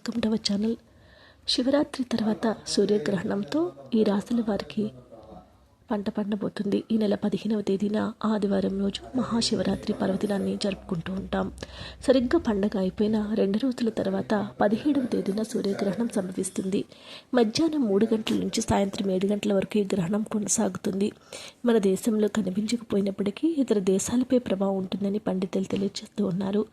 Welcome to our channel. Shivaratri తర్వాత సూర్యగ్రహణంతో ఈ రాశుల వారికి పంట పండబోతుంది. ఈ నెల పదిహేనవ తేదీన ఆదివారం రోజు మహాశివరాత్రి పర్వదినాన్ని జరుపుకుంటూ ఉంటాం. సరిగ్గా పండగ అయిపోయిన రెండు రోజుల తర్వాత పదిహేడవ తేదీన సూర్యగ్రహణం సంభవిస్తుంది. మధ్యాహ్నం మూడు గంటల నుంచి సాయంత్రం ఏడు గంటల వరకు ఈ గ్రహణం కొనసాగుతుంది. మన దేశంలో కనిపించకపోయినప్పటికీ ఇతర దేశాలపై ప్రభావం ఉంటుందని పండితులు తెలియజేస్తూ ఉన్నారు.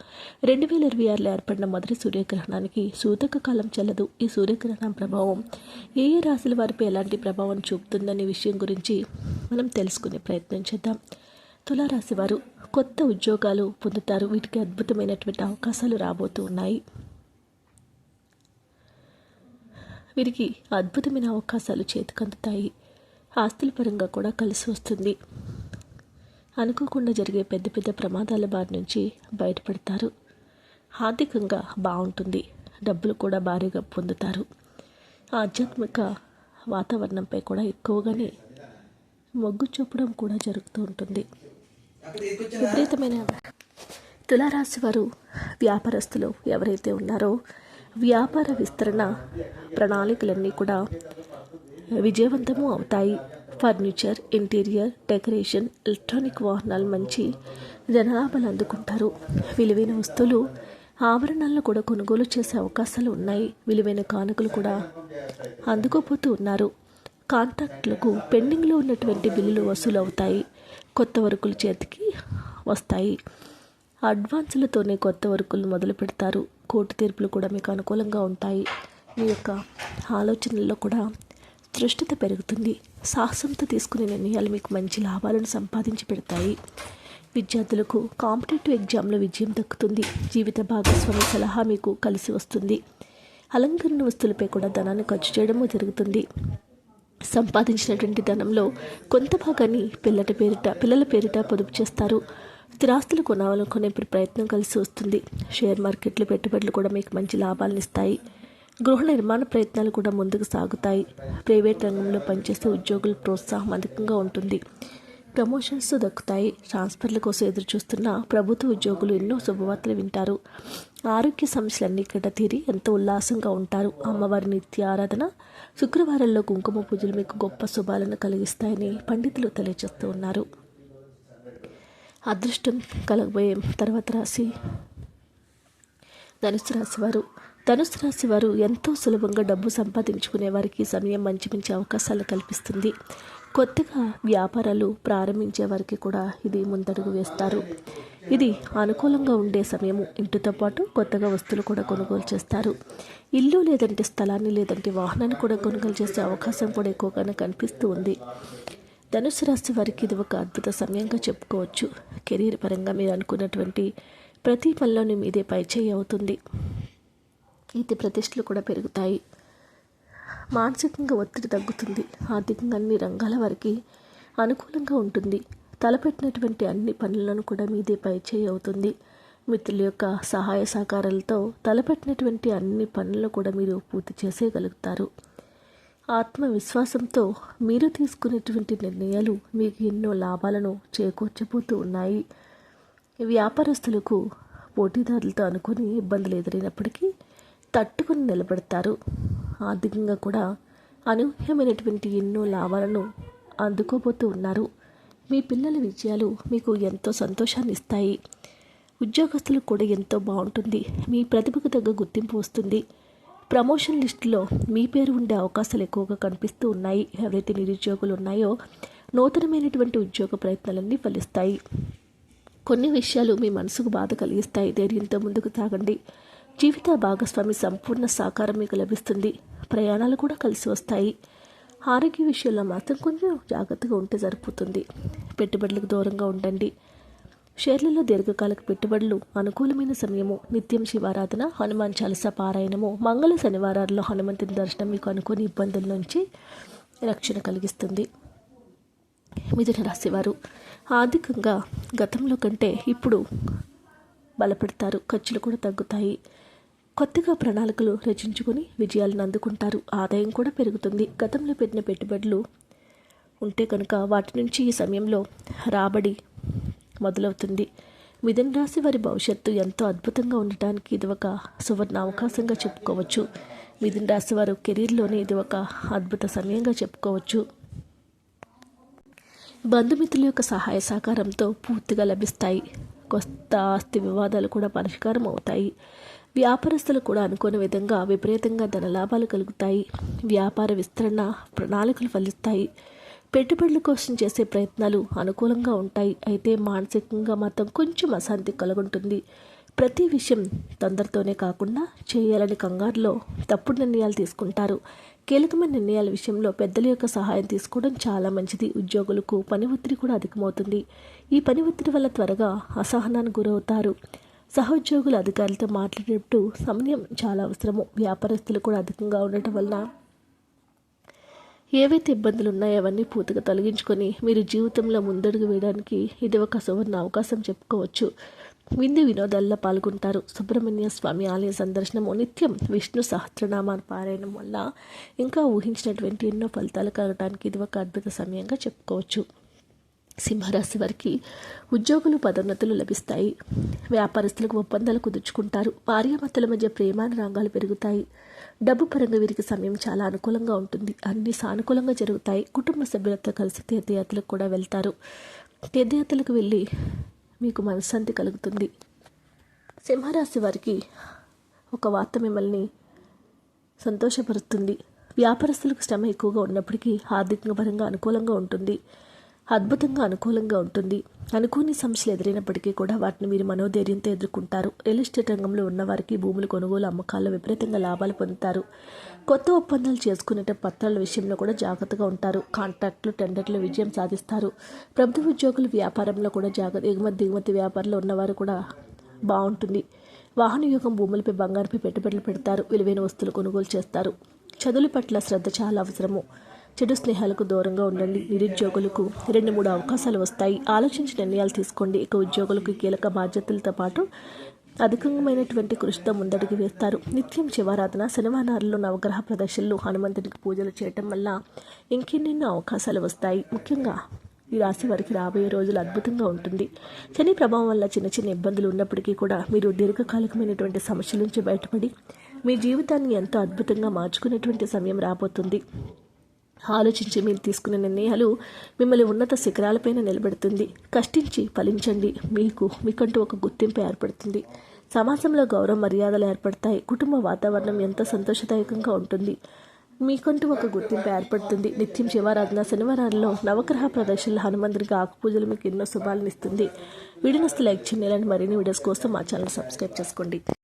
రెండు వేల ఇరవై ఆరులో ఏర్పడిన మొదటి సూర్యగ్రహణానికి సూతక కాలం చెల్లదు. ఈ సూర్యగ్రహణం ప్రభావం ఏ ఏ రాశుల వారిపై ఎలాంటి ప్రభావం చూపుతుందనే విషయం గురించి మనం తెలుసుకునే ప్రయత్నం చేద్దాం. తులారాశి వారు కొత్త ఉద్యోగాలు పొందుతారు. వీటికి అద్భుతమైనటువంటి అవకాశాలు రాబోతూ ఉన్నాయి. వీరికి అద్భుతమైన అవకాశాలు చేతికందుతాయి. ఆస్తుల పరంగా కూడా కలిసి వస్తుంది. అనుకోకుండా జరిగే పెద్ద పెద్ద ప్రమాదాల బారి నుంచి బయటపడతారు. ఆర్థికంగా బాగుంటుంది. డబ్బులు కూడా భారీగా పొందుతారు. ఆధ్యాత్మిక వాతావరణంపై కూడా ఎక్కువగానే మొగ్గు చూపడం కూడా జరుగుతూ ఉంటుంది. విపరీతమైన తులారాశి వారు వ్యాపారస్తులు ఎవరైతే ఉన్నారో వ్యాపార విస్తరణ ప్రణాళికలన్నీ కూడా విజయవంతము అవుతాయి. ఫర్నిచర్ ఇంటీరియర్ డెకరేషన్ ఎలక్ట్రానిక్ వాహనాలు మంచి జనాభాలు అందుకుంటారు. విలువైన వస్తువులు ఆభరణాలను కూడా కొనుగోలు చేసే అవకాశాలు ఉన్నాయి. విలువైన కానుకలు కూడా అందుకోపోతూ ఉన్నారు. కాంట్రాక్టులకు పెండింగ్లో ఉన్నటువంటి బిల్లులు వసూలు అవుతాయి కొత్త వర్కులు చేతికి వస్తాయి. అడ్వాన్సులతోనే కొత్త వర్కులు మొదలు పెడతారు. కోర్టు తీర్పులు కూడా మీకు అనుకూలంగా ఉంటాయి. మీ యొక్క ఆలోచనల్లో కూడా దృష్టత పెరుగుతుంది. సాహసంతో తీసుకునే నిర్ణయాలు మీకు మంచి లాభాలను సంపాదించి పెడతాయి. విద్యార్థులకు కాంపిటేటివ్ ఎగ్జామ్లో విజయం దక్కుతుంది. జీవిత భాగస్వామి సలహా మీకు కలిసి వస్తుంది. అలంకరణ వస్తువులపై కూడా ధనాన్ని ఖర్చు చేయడము జరుగుతుంది. సంపాదించినటువంటి ధనంలో కొంత భాగాన్ని పిల్లల పేరిట పిల్లల పేరిట పొదుపు చేస్తారు. స్థిరాస్తులు కొనాలనుకునే ప్రయత్నం కలిసి వస్తుంది. షేర్ మార్కెట్లు పెట్టుబడులు కూడా మీకు మంచి లాభాలను ఇస్తాయి. గృహ నిర్మాణ ప్రయత్నాలు కూడా ముందుకు సాగుతాయి. ప్రైవేట్ రంగంలో పనిచేసే ఉద్యోగుల ప్రోత్సాహం అధికంగా ఉంటుంది. ప్రమోషన్స్ దక్కుతాయి ట్రాన్స్ఫర్ల కోసం ఎదురు చూస్తున్న ప్రభుత్వ ఉద్యోగులు ఎన్నో శుభవార్తలు వింటారు. ఆరోగ్య సమస్యలన్నీ ఇక్కడ తీరి ఎంతో ఉల్లాసంగా ఉంటారు. అమ్మవారి నిత్య ఆరాధన శుక్రవారంలో కుంకుమ పూజలు మీకు గొప్ప శుభాలను కలిగిస్తాయని పండితులు తెలియజేస్తూ ఉన్నారు. అదృష్టం కలగబోయే తర్వాత రాశి ధనుసు రాశి వారు. ధనుసు రాశి వారు ఎంతో సులభంగా డబ్బు సంపాదించుకునే వారికి సమయం మంచి మంచి అవకాశాలు కల్పిస్తుంది. కొత్తగా వ్యాపారాలు ప్రారంభించే వారికి కూడా ఇది ముందడుగు వేస్తారు. ఇది అనుకూలంగా ఉండే సమయము. ఇంటితో పాటు కొత్తగా వస్తువులు కూడా కొనుగోలు చేస్తారు. ఇల్లు లేదంటే స్థలాన్ని లేదంటే వాహనాన్ని కూడా కొనుగోలు చేసే అవకాశం కూడా ఎక్కువగానే కనిపిస్తూ ఉంది. ధనుసు రాశి వారికి ఇది ఒక అద్భుత సమయంగా చెప్పుకోవచ్చు. కెరీర్ పరంగా మీరు అనుకున్నటువంటి ప్రతి పనిలోనూ మీదే పైచేయి అవుతుంది. ఇది ప్రతిష్టలు కూడా పెరుగుతాయి. మానసికంగా ఒత్తిడి తగ్గుతుంది. ఆర్థికంగా అన్ని రంగాల వారికి అనుకూలంగా ఉంటుంది. తలపెట్టినటువంటి అన్ని పనులను కూడా మీదే పైచేయి అవుతుంది. మిత్రుల యొక్క సహాయ సహకారాలతో తలపెట్టినటువంటి అన్ని పనులను కూడా మీరు పూర్తి చేసేయగలుగుతారు. ఆత్మవిశ్వాసంతో మీరు తీసుకునేటువంటి నిర్ణయాలు మీకు ఎన్నో లాభాలను చేకూర్చబోతూ ఉన్నాయి. వ్యాపారస్తులకు పోటీదారులతో అనుకుని ఇబ్బందులు ఎదురైనప్పటికీ తట్టుకుని నిలబడతారు. ఆర్థికంగా కూడా అనూహ్యమైనటువంటి ఎన్నో లాభాలను అందుకోబోతూ ఉన్నారు. మీ పిల్లల విజయాలు మీకు ఎంతో సంతోషాన్ని ఇస్తాయి. ఉద్యోగస్తులకు కూడా ఎంతో బాగుంటుంది. మీ ప్రతిభకు తగ్గ గుర్తింపు వస్తుంది. ప్రమోషన్ లిస్టులో మీ పేరు ఉండే అవకాశాలు ఎక్కువగా కనిపిస్తూ ఉన్నాయి. ఎవరైతే నిరుద్యోగులు ఉన్నాయో నూతనమైనటువంటి ఉద్యోగ ప్రయత్నాలన్నీ ఫలిస్తాయి. కొన్ని విషయాలు మీ మనసుకు బాధ కలిగిస్తాయి. ధైర్యంతో ముందుకు సాగండి జీవిత భాగస్వామి సంపూర్ణ సహకారం మీకు లభిస్తుంది. ప్రయాణాలు కూడా కలిసి వస్తాయి. ఆరోగ్య విషయంలో మాత్రం కొంచెం జాగ్రత్తగా ఉంటే సరిపోతుంది. పెట్టుబడులకు దూరంగా ఉండండి. షేర్లలో దీర్ఘకాలిక పెట్టుబడులు అనుకూలమైన సమయము. నిత్యం శివారాధన హనుమాన్ చాలస పారాయణము మంగళ శనివారాల్లో హనుమంతుని దర్శనం మీకు అనుకోని ఇబ్బందుల నుంచి రక్షణ కలిగిస్తుంది. మిథున రాశివారు ఆర్థికంగా గతంలో కంటే ఇప్పుడు బలపడతారు. ఖర్చులు కూడా తగ్గుతాయి. కొత్తగా ప్రణాళికలు రచించుకొని విజయాలను అందుకుంటారు. ఆదాయం కూడా పెరుగుతుంది. గతంలో పెట్టిన పెట్టుబడులు ఉంటే కనుక వాటి నుంచి ఈ సమయంలో రాబడి మొదలవుతుంది. మిథున రాశి వారి భవిష్యత్తు ఎంతో అద్భుతంగా ఉండటానికి ఇది ఒక సువర్ణ అవకాశంగా చెప్పుకోవచ్చు. మిథున రాశి వారు కెరీర్లోనే ఇది ఒక అద్భుత సమయంగా చెప్పుకోవచ్చు. బంధుమిత్రుల యొక్క సహాయ సహకారంతో పూర్తిగా లభిస్తాయి. కొత్త ఆస్తి వివాదాలు కూడా పరిష్కారం అవుతాయి. వ్యాపారస్తులు కూడా అనుకోని విధంగా విపరీతంగా ధన లాభాలు కలుగుతాయి. వ్యాపార విస్తరణ ప్రణాళికలు ఫలిస్తాయి. పెట్టుబడుల కోసం చేసే ప్రయత్నాలు అనుకూలంగా ఉంటాయి. అయితే మానసికంగా మాత్రం కొంచెం అశాంతి కలుగుంటుంది. ప్రతి విషయం తొందరతోనే కాకుండా చేయాలని కంగారులో తప్పుడు నిర్ణయాలు తీసుకుంటారు. కీలకమైన నిర్ణయాల విషయంలో పెద్దల యొక్క సహాయం తీసుకోవడం చాలా మంచిది. ఉద్యోగులకు పని ఒత్తిడి కూడా అధికమవుతుంది. ఈ పని ఒత్తిడి వల్ల త్వరగా అసహనానికి గురవుతారు. సహోద్యోగుల అధికారులతో మాట్లాడేటప్పుడు సమయం చాలా అవసరము. వ్యాపారస్తులు కూడా అధికంగా ఉండటం వలన ఏవైతే ఇబ్బందులు ఉన్నాయో అవన్నీ పూర్తిగా తొలగించుకొని మీరు జీవితంలో ముందడుగు వేయడానికి ఇది ఒక సువర్ణ అవకాశం చెప్పుకోవచ్చు. విందు వినోదాల్లో పాల్గొంటారు. సుబ్రహ్మణ్య స్వామి ఆలయ సందర్శనము నిత్యం విష్ణు సహస్రనామాన్ని పారాయణం వల్ల ఇంకా ఊహించినటువంటి ఎన్నో ఫలితాలు కలగడానికి ఇది ఒక అద్భుత సమయంగా చెప్పుకోవచ్చు. సింహరాశి వారికి ఉద్యోగులు పదోన్నతులు లభిస్తాయి. వ్యాపారస్తులకు ఒప్పందాలు కుదుర్చుకుంటారు. భార్యాభర్తల మధ్య ప్రేమానురాగాలు పెరుగుతాయి. డబ్బు పరంగా వీరికి సమయం చాలా అనుకూలంగా ఉంటుంది. అన్ని సానుకూలంగా జరుగుతాయి. కుటుంబ సభ్యులతో కలిసి తీర్థయాత్రలకు కూడా వెళ్తారు. తీర్థయాత్రలకు వెళ్ళి మీకు మనశ్శాంతి కలుగుతుంది. సింహరాశి వారికి ఒక వార్త మిమ్మల్ని సంతోషపరుస్తుంది. వ్యాపారస్తులకు శ్రమ ఎక్కువగా ఉన్నప్పటికీ ఆర్థిక పరంగా అనుకూలంగా ఉంటుంది. అద్భుతంగా అనుకూలంగా ఉంటుంది. అనుకోని సమస్యలు ఎదురైనప్పటికీ కూడా వాటిని మీరు మనోధైర్యంతో ఎదుర్కొంటారు. రియల్ ఎస్టేట్ రంగంలో ఉన్నవారికి భూములు కొనుగోలు అమ్మకాల్లో విపరీతంగా లాభాలు పొందుతారు. కొత్త ఒప్పందాలు చేసుకునేట పత్రాల విషయంలో కూడా జాగ్రత్తగా ఉంటారు. కాంట్రాక్టులు టెండర్లు విజయం సాధిస్తారు. ప్రభుత్వ ఉద్యోగులు వ్యాపారంలో కూడా జాగ్రత్త ఎగుమతి దిగుమతి వ్యాపారంలో ఉన్నవారు కూడా బాగుంటుంది. వాహన యోగం భూములపై బంగారుపై పెట్టుబడులు పెడతారు. విలువైన వస్తువులు కొనుగోలు చేస్తారు. చదువుల పట్ల శ్రద్ధ చాలా అవసరము. చెడు స్నేహాలకు దూరంగా ఉండండి. నిరుద్యోగులకు రెండు మూడు అవకాశాలు వస్తాయి. ఆలోచించి నిర్ణయాలు తీసుకోండి. ఇక ఉద్యోగులకు కీలక బాధ్యతలతో పాటు అధికమైనటువంటి కృషితో ముందడుగు వేస్తారు. నిత్యం శివారాధన శనివారాల్లో నవగ్రహ ప్రదర్శనలు హనుమంతుడికి పూజలు చేయటం వల్ల ఇంకెన్నెన్నో అవకాశాలు వస్తాయి. ముఖ్యంగా ఈ రాశి వారికి రాబోయే రోజులు అద్భుతంగా ఉంటుంది. శని ప్రభావం వల్ల చిన్న చిన్న ఇబ్బందులు ఉన్నప్పటికీ కూడా మీరు దీర్ఘకాలికమైనటువంటి సమస్యల నుంచి బయటపడి మీ జీవితాన్ని ఎంతో అద్భుతంగా మార్చుకునేటువంటి సమయం రాబోతుంది. ఆలోచించి మీరు తీసుకునే నిర్ణయాలు మిమ్మల్ని ఉన్నత శిఖరాలపైన నిలబెడుతుంది. కష్టించి ఫలించండి. మీకు మీకంటూ ఒక గుర్తింపు ఏర్పడుతుంది. సమాజంలో గౌరవ మర్యాదలు ఏర్పడతాయి. కుటుంబ వాతావరణం ఎంతో సంతోషదాయకంగా ఉంటుంది. మీకంటూ ఒక గుర్తింపు ఏర్పడుతుంది. నిత్యం శివారాధన శనివారాల్లో నవగ్రహ ప్రదర్శనలు హనుమంతుడికి ఆకుపూజలు మీకు ఎన్నో శుభాలను ఇస్తుంది. వీడియోస్ లైక్ చేయాలని మరిన్ని వీడియోస్ కోసం మా ఛానల్ సబ్స్క్రైబ్ చేసుకోండి.